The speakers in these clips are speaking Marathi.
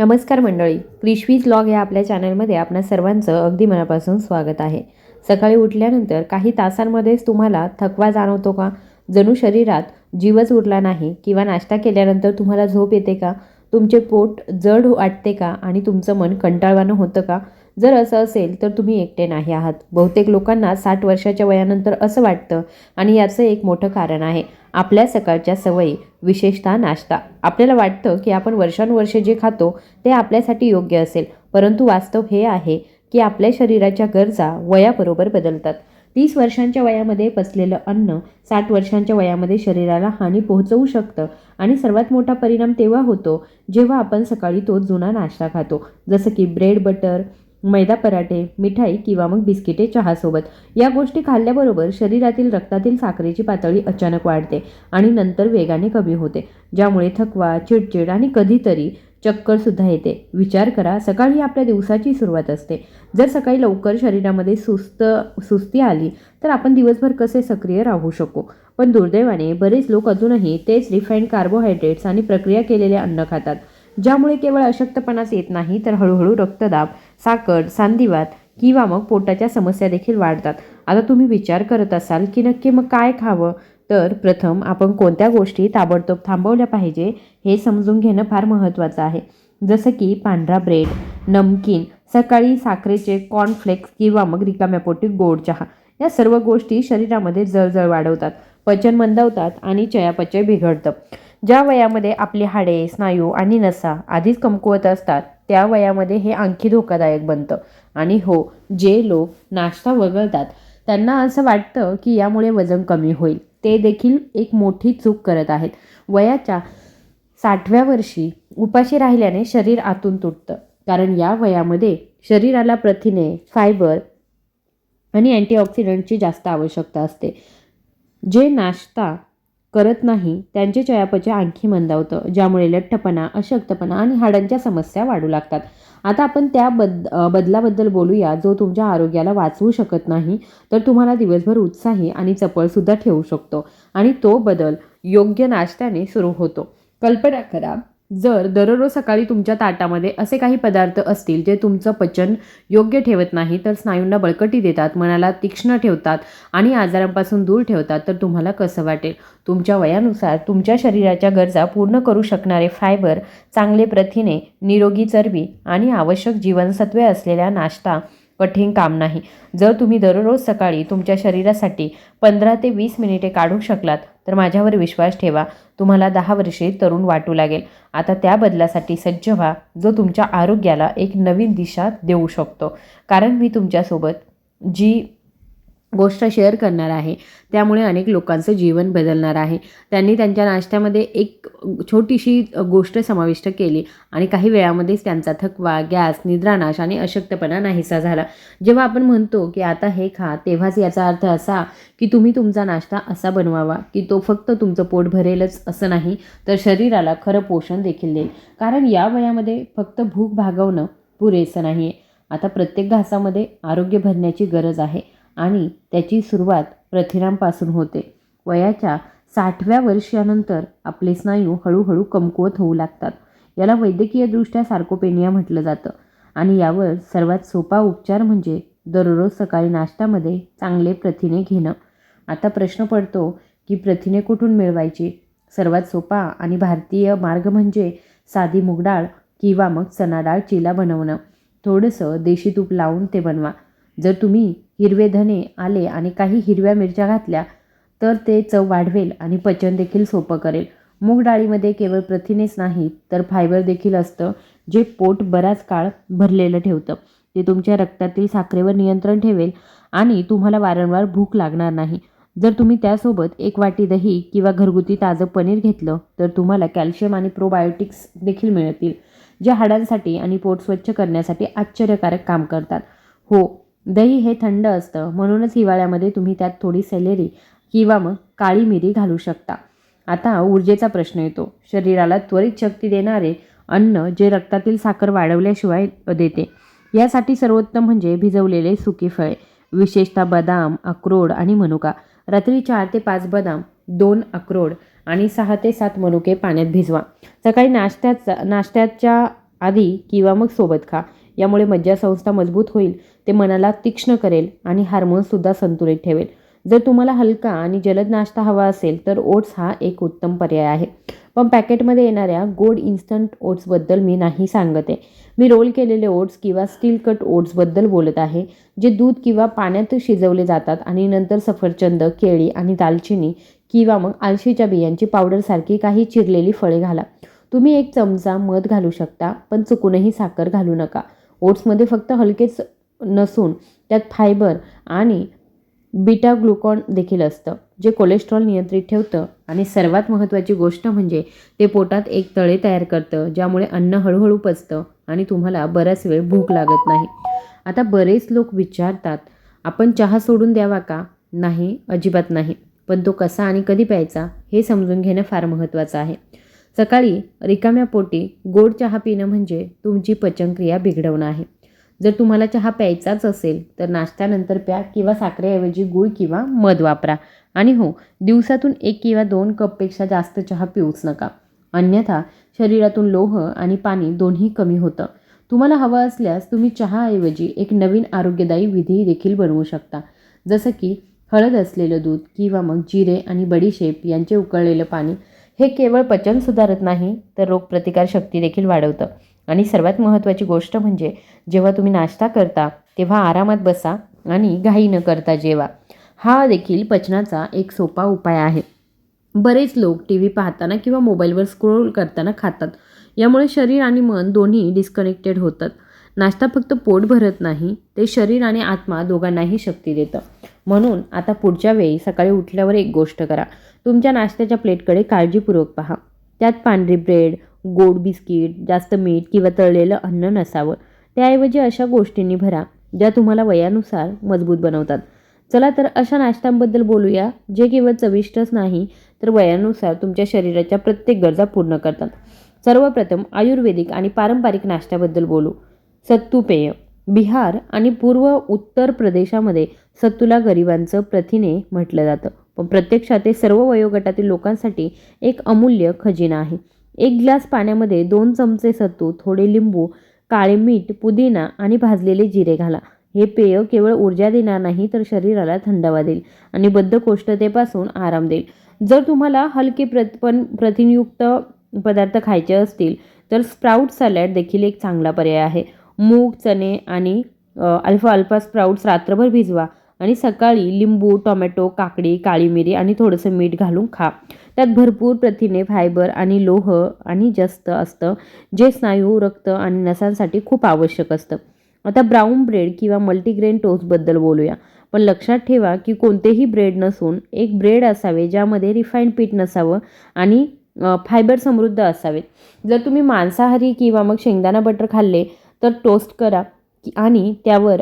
नमस्कार मंडळी क्रिशवीज लॉग या आपल्या चॅनलमध्ये आपणा सर्वांचं अगदी मनापासून स्वागत आहे. सकाळी उठल्यानंतर काही तासांमध्येच तुम्हाला थकवा जाणवतो का? जणू शरीरात जीवच उरला नाही किंवा नाश्ता केल्यानंतर तुम्हाला झोप येते का? तुमचे पोट जड वाटते का? आणि तुमचं मन कंटाळवाणं होतं का? जर असं असेल तर तुम्ही एकटे नाही आहात. बहुतेक लोकांना साठ वर्षाच्या वयानंतर असं वाटतं आणि याचं एक मोठं कारण आहे. आपल्या सकाळच्या सवयी विशेषतः नाश्ता. आपल्याला वाटतं की आपण वर्षानुवर्षे जे खातो ते आपल्यासाठी योग्य असेल. परंतु वास्तव हे आहे की आपल्या शरीराच्या गरजा वयाबरोबर बदलतात. तीस वर्षांच्या वयामध्ये पचलेलं अन्न साठ वर्षांच्या वयामध्ये शरीराला हानी पोहोचवू शकतं आणि सर्वात मोठा परिणाम तेव्हा होतो जेव्हा आपण सकाळी तो जुना नाश्ता खातो. जसं की ब्रेड बटर मैदा पराठे मिठाई किंवा मग बिस्किटे चहासोबत. या गोष्टी खाल्ल्याबरोबर शरीरातील रक्तातील साखरेची पातळी अचानक वाढते आणि नंतर वेगाने कमी होते ज्यामुळे थकवा चिडचिड आणि कधीतरी चक्करसुद्धा येते. विचार करा सकाळी आपल्या दिवसाची सुरुवात असते. जर सकाळी लवकर शरीरामध्ये सुस्त सुस्ती आली तर आपण दिवसभर कसे सक्रिय राहू शकू? पण दुर्दैवाने बरेच लोक अजूनही तेच रिफाईंड कार्बोहायड्रेट्स आणि प्रक्रिया केलेले अन्न खातात. ज्यामुळे केवळ अशक्तपणाच येत नाही तर हळूहळू रक्तदाब साखर सांधिवात किंवा मग पोटाच्या समस्या देखील वाढतात. आता तुम्ही विचार करत असाल की नक्की मग काय खावं? तर प्रथम आपण कोणत्या गोष्टी ताबडतोब थांबवल्या पाहिजे हे समजून घेणं फार महत्त्वाचं आहे. जसं की पांढरा ब्रेड नमकीन सकाळी साखरेचे कॉर्नफ्लेक्स किंवा मग रिकाम्या पोटी गोड चहा. या सर्व गोष्टी शरीरामध्ये जळजळ वाढवतात पचन मंदावतात आणि चयापचय बिघडतं. ज्या वयामध्ये आपली हाडे स्नायू आणि नसा आधीच कमकुवत असतात त्या वयामध्ये हे आणखी धोकादायक बनतं. आणि हो जे लोक नाश्ता वगळतात त्यांना असं वाटतं की यामुळे वजन कमी होईल. ते देखील एक मोठी चूक करत आहेत. वयाच्या साठव्या वर्षी उपाशी राहिल्याने शरीर आतून तुटतं. कारण या वयामध्ये शरीराला प्रथिने फायबर आणि अँटीऑक्सिडंटची जास्त आवश्यकता असते. जे नाश्ता करत नाही त्यांचे चयापचय आणखी मंदावतं ज्यामुळे लठ्ठपणा अशक्तपणा आणि हाडांच्या समस्या वाढू लागतात. आता आपण त्या बद बदलाबद्दल बोलूया जो तुमच्या आरोग्याला वाचवू शकत नाही तर तुम्हाला दिवसभर उत्साही आणि चपळसुद्धा ठेवू शकतो. आणि तो बदल योग्य नाश्त्याने सुरू होतो. कल्पना करा जर दररोज सकाळी तुमच्या ताटामध्ये असे काही पदार्थ असतील जे तुमचं पचन योग्य ठेवत नाही तर स्नायूंना बळकटी देतात मनाला तीक्ष्ण ठेवतात आणि आजारांपासून दूर ठेवतात तर तुम्हाला कसं वाटेल? तुमच्या वयानुसार तुमच्या शरीराच्या गरजा पूर्ण करू शकणारे फायबर चांगले प्रथिने निरोगी चरबी आणि आवश्यक जीवनसत्वे असलेला नाश्ता कठीण काम नाही. जर तुम्ही दररोज सकाळी तुमच्या शरीरासाठी पंधरा ते वीस मिनिटे काढू शकलात तर माझ्यावर विश्वास ठेवा. तुम्हाला दहा वर्षे तरुण वाटू लागेल. आता त्या बदलासाठी सज्ज व्हा जो तुमच्या आरोग्याला एक नवीन दिशा देऊ शकतो. कारण मी तुमच्यासोबत जी गोष्ट शेअर करणार आहे. त्यामुळे अनेक लोकांचं जीवन बदलणार आहे. त्यांनी त्यांच्या नाश्त्यामध्ये एक छोटीशी गोष्ट समाविष्ट केली आणि काही वेळामध्येच त्यांचा थकवा गॅस निद्रानाश आणि अशक्तपणा नाहीसा झाला. जेव्हा आपण म्हणतो की आता हे खा तेव्हाच याचा अर्थ असा की तुम्ही तुमचा नाश्ता असा बनवावा की तो फक्त तुमचं पोट भरेलच असं नाही तर शरीराला खरं पोषण देखील देईल. कारण या वयामध्ये फक्त भूक भागवणं पुरेसं नाही आहे आता प्रत्येक घासामध्ये आरोग्य भरण्याची गरज आहे. आणि त्याची सुरुवात प्रथिनांपासून होते. वयाच्या साठव्या वर्षानंतर आपले स्नायू हळूहळू कमकुवत होऊ लागतात. याला वैद्यकीयदृष्ट्या सार्कोपेनिया म्हटलं जातं आणि यावर सर्वात सोपा उपचार म्हणजे दररोज सकाळी नाश्त्यामध्ये चांगले प्रथिने घेणं. आता प्रश्न पडतो की प्रथिने कुठून मिळवायची? सर्वात सोपा आणि भारतीय मार्ग म्हणजे साधी मूगडाळ किंवा मग चना डाळ चिला बनवणं. थोडंसं देशी तूप लावून ते बनवा. जर तुम्ही हिरवे धने आले आणि काही हिरव्या मिरच्या घातल्या तर ते चव वाढवेल आणि पचन देखील सोपं करेल. मूग डाळीमध्ये केवळ प्रथिनेच नाही तर फायबर देखील असतं जे पोट बराच काळ भरलेलं ठेवतं. ते तुमच्या रक्तातील साखरेवर नियंत्रण ठेवेल आणि तुम्हाला वारंवार भूक लागणार नाही. जर तुम्ही त्यासोबत एक वाटी दही किंवा घरगुती ताजं पनीर घेतलं तर तुम्हाला कॅल्शियम आणि प्रोबायोटिक्स देखील मिळतील जे हाडांसाठी आणि पोट स्वच्छ करण्यासाठी आश्चर्यकारक काम करतात. हो दही हे थंड असतं म्हणूनच हिवाळ्यामध्ये तुम्ही त्यात थोडी सेलेरी किंवा मग काळी मिरी घालू शकता. आता ऊर्जेचा प्रश्न येतो. शरीराला त्वरित शक्ती देणारे अन्न जे रक्तातील साखर वाढवल्याशिवाय देते. यासाठी सर्वोत्तम म्हणजे भिजवलेले सुकी फळे विशेषतः बदाम अक्रोड आणि मनुका. रात्री चार ते पाच बदाम दोन अक्रोड आणि सहा ते सात मनुके पाण्यात भिजवा. सकाळी नाश्त्याचा नाश्त्याच्या आधी किंवा मग सोबत खा. यामुळे मज्जासंस्था मजबूत होईल. ते मनाला तीक्ष्ण करेल आणि हार्मोन्ससुद्धा संतुलित ठेवेल. जर तुम्हाला हलका आणि जलद नाश्ता हवा असेल तर ओट्स हा एक उत्तम पर्याय आहे. पण पॅकेटमध्ये येणाऱ्या गोड इन्स्टंट ओट्सबद्दल मी नाही सांगत. आहे मी रोल केलेले ओट्स किंवा स्टील कट ओट्सबद्दल बोलत आहे जे दूध किंवा पाण्यात शिजवले जातात आणि नंतर सफरचंद केळी आणि दालचिनी किंवा मग आळशीच्या बियांची पावडरसारखी काही चिरलेली फळे घाला. तुम्ही एक चमचा मध घालू शकता पण चुकूनही साखर घालू नका. ओट्समध्ये फक्त हलकेच नसून त्यात फायबर आणि बीटा ग्लुकॉन देखील असतं जे कोलेस्ट्रॉल नियंत्रित ठेवतं. आणि सर्वात महत्त्वाची गोष्ट म्हणजे ते पोटात एक तळे तयार करतं ज्यामुळे अन्न हळूहळू पचतं आणि तुम्हाला बराच वेळ भूक लागत नाही. आता बरेच लोक विचारतात आपण चहा सोडून द्यावा का? नाही अजिबात नाही. पण तो कसा आणि कधी प्यायचा? हे समजून घेणं फार महत्त्वाचं आहे. सकाळी रिकाम्या पोटी गोड चहा पिणं म्हणजे तुमची पचनक्रिया बिघडवणं आहे. जर तुम्हाला चहा प्यायचाच असेल तर नाश्त्यानंतर प्या किंवा साखरेऐवजी गूळ किंवा मध वापरा. आणि हो दिवसातून एक किंवा दोन कपपेक्षा जास्त चहा पिऊच नका. अन्यथा शरीरातून लोह आणि पाणी दोन्ही कमी होतं. तुम्हाला हवं असल्यास तुम्ही चहाऐवजी एक नवीन आरोग्यदायी विधी देखील बनवू शकता. जसं की हळद असलेलं दूध किंवा मग जिरे आणि बडीशेप यांचे उकळलेलं पाणी हे केवळ पचन सुधारत नाही तर रोगप्रतिकारशक्ती देखील वाढवतं. आणि सर्वात महत्त्वाची गोष्ट म्हणजे जेव्हा तुम्ही नाश्ता करता तेव्हा आरामात बसा आणि घाई न करता जेवा. हा देखील पचनाचा एक सोपा उपाय आहे. बरेच लोक टी व्ही पाहताना किंवा मोबाईलवर स्क्रोल करताना खातात. यामुळे शरीर आणि मन दोन्ही डिस्कनेक्टेड होतात. नाश्ता फक्त पोट भरत नाही ते शरीर आणि आत्मा दोघांनाही शक्ती देतं. म्हणून आता पुढच्या वेळी सकाळी उठल्यावर एक गोष्ट करा. तुमच्या नाश्त्याच्या प्लेटकडे काळजीपूर्वक पहा. त्यात पांढरी ब्रेड गोड बिस्किट जास्त मीठ किंवा तळलेलं अन्न नसावं. त्याऐवजी अशा गोष्टींनी भरा ज्या तुम्हाला वयानुसार मजबूत बनवतात. चला तर अशा नाश्त्यांबद्दल बोलूया जे केवळ चविष्टच नाही तर वयानुसार तुमच्या शरीराच्या प्रत्येक गरजा पूर्ण करतात. सर्वप्रथम आयुर्वेदिक आणि पारंपरिक नाश्त्याबद्दल बोलू. सत्तू पेय. बिहार आणि पूर्व उत्तर प्रदेशामध्ये सत्तूला गरिबांचं प्रथिने म्हटलं जातं. पण प्रत्यक्षात ते सर्व वयोगटातील लोकांसाठी एक अमूल्य खजिना आहे. एक ग्लास पाण्यामध्ये दोन चमचे सत्तू थोडे लिंबू काळे मीठ पुदिना आणि भाजलेले जिरे घाला. हे पेय केवळ ऊर्जा देणार नाही तर शरीराला थंडावा देईल आणि बद्धकोष्ठतेपासून आराम देईल. जर तुम्हाला हलके प्रत पण प्रथिनयुक्त पदार्थ खायचे असतील तर स्प्राऊट सॅलॅड देखील एक चांगला पर्याय आहे. मूग चणे आणि अल्फा अल्फा स्प्राऊट्स रात्रभर भिजवा. आणि सकाळी लिंबू टोमॅटो काकडी काळी मिरी आणि थोडंसं मीठ घालून खा. त्यात भरपूर प्रथिने फायबर आणि लोह आणि जास्त असतं जे स्नायू रक्त आणि नसांसाठी खूप आवश्यक असतं. आता ब्राऊन ब्रेड किंवा मल्टीग्रेन टोस्टबद्दल बोलूया. पण लक्षात ठेवा की कोणतेही ब्रेड नसून एक ब्रेड असावे ज्यामध्ये रिफाईंड पीठ नसावं आणि फायबर समृद्ध असावेत. जर तुम्ही मांसाहारी किंवा मग शेंगदाणा बटर खाल्ले तर टोस्ट करा की- आणि त्यावर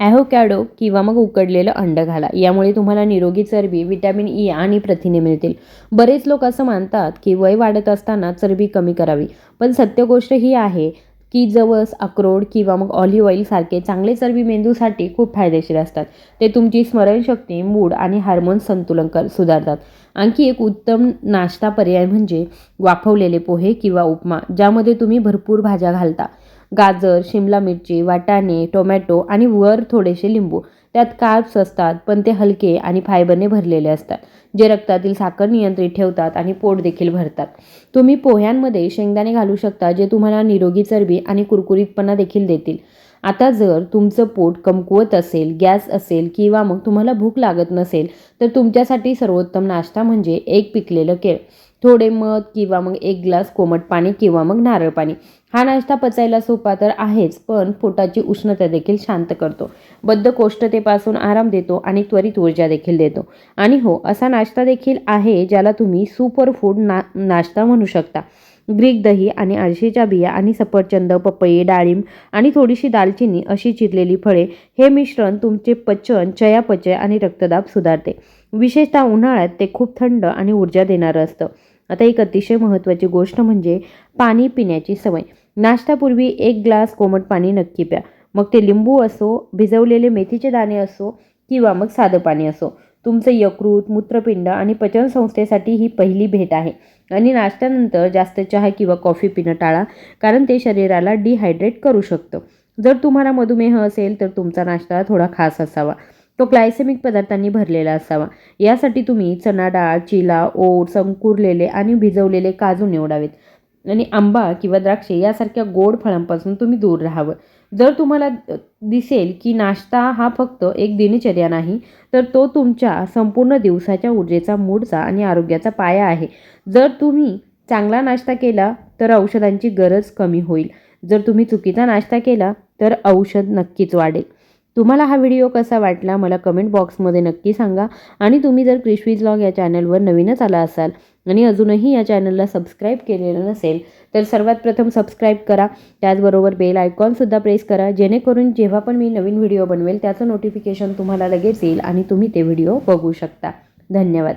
ॲव्होकॅडो किंवा मग उकडलेलं अंड घाला. यामुळे तुम्हाला निरोगी चरबी विटॅमिन ई आणि प्रथिने मिळतील. बरेच लोक असं मानतात की वय वाढत असताना चरबी कमी करावी. पण सत्य गोष्ट ही आहे की जवस अक्रोड किंवा मग ऑलिव्ह ऑइल सारखे चांगले चरबी मेंदूसाठी खूप फायदेशीर असतात. ते तुमची स्मरणशक्ती मूड आणि हार्मोन संतुलन कर सुधारतात. आणखी एक उत्तम नाश्ता पर्याय म्हणजे वाफवलेले पोहे किंवा उपमा ज्यामध्ये तुम्ही भरपूर भाज्या घालता. गाजर शिमला मिरची वाटाणे टोमॅटो आणि वर थोडेसे लिंबू. त्यात कार्ब्स असतात पण ते हलके आणि फायबरने भरलेले असतात जे रक्तातील साखर नियंत्रित ठेवतात आणि पोट देखील भरतात. तुम्ही पोह्यांमध्ये शेंगदाणे घालू शकता जे तुम्हाला निरोगी चरबी आणि कुरकुरीतपणा देखील देतील. आता जर तुमचं पोट कमकुवत असेल गॅस असेल किंवा मग तुम्हाला भूक लागत नसेल तर तुमच्यासाठी सर्वोत्तम नाश्ता म्हणजे एक पिकलेलं केळ. थोडे मध किंवा मग एक ग्लास कोमट पाणी किंवा मग नारळ पाणी. हा नाश्ता पचायला सोपा तर आहेच पण पोटाची उष्णता देखील शांत करतो. बद्धकोष्ठतेपासून आराम देतो आणि त्वरित ऊर्जा देखील देतो. आणि हो असा नाश्ता देखील आहे ज्याला तुम्ही सुपर फूड ना नाश्ता म्हणू शकता. ग्रीक दही आणि आळशीच्या बिया आणि सफरचंद पपई डाळिंब आणि थोडीशी दालचिनी अशी चिरलेली फळे हे मिश्रण तुमचे पचन चयापचय आणि रक्तदाब सुधारते. विशेषतः उन्हाळ्यात ते खूप थंड आणि ऊर्जा देणारं असतं. आता एक अतिशय महत्त्वाची गोष्ट म्हणजे पाणी पिण्याची सवय. नाश्त्यापूर्वी एक ग्लास कोमट पाणी नक्की प्या. मग ते लिंबू असो भिजवलेले मेथीचे दाणे असो किंवा मग साधं पाणी असो. तुमचं यकृत मूत्रपिंड आणि पचनसंस्थेसाठी ही पहिली भेट आहे. आणि नाश्त्यानंतर जास्त चहा किंवा कॉफी पिणं टाळा कारण ते शरीराला डिहायड्रेट करू शकतं. जर तुम्हाला मधुमेह असेल तर तुमचा नाश्ता थोडा खास असावा. तो ग्लायसेमिक पदार्थांनी भरलेला असावा. यासाठी तुम्ही चणा डाळ चिला ओट्स अंकुरलेले आणि भिजवलेले काजू निवडावेत. आणि आंबा किंवा द्राक्षे यासारख्या गोड फळांपासून तुम्ही दूर राहावं. जर तुम्हाला दिसेल की नाश्ता हा फक्त एक दिनचर्या नाही तर तो तुमच्या संपूर्ण दिवसाच्या ऊर्जेचा मूडचा आणि आरोग्याचा पाया आहे. जर तुम्ही चांगला नाश्ता केला तर औषधांची गरज कमी होईल. जर तुम्ही चुकीचा नाश्ता केला तर औषध नक्कीच वाढेल. तुम्हाला हा व्हिडिओ कसा वाटला मला कमेंट बॉक्समध्ये नक्की सांगा. आणि तुम्ही जर क्रिशवीज लॉग या चॅनलवर नवीनच आला असाल आणि अजूनही या चॅनलला सबस्क्राईब केलेलं नसेल तर सर्वात प्रथम सबस्क्राईब करा. त्याचबरोबर बेल आयकॉनसुद्धा प्रेस करा. जेणेकरून जेव्हा पण मी नवीन व्हिडिओ बनवेल त्याचं नोटिफिकेशन तुम्हाला लगेच येईल आणि तुम्ही ते व्हिडिओ बघू शकता. धन्यवाद.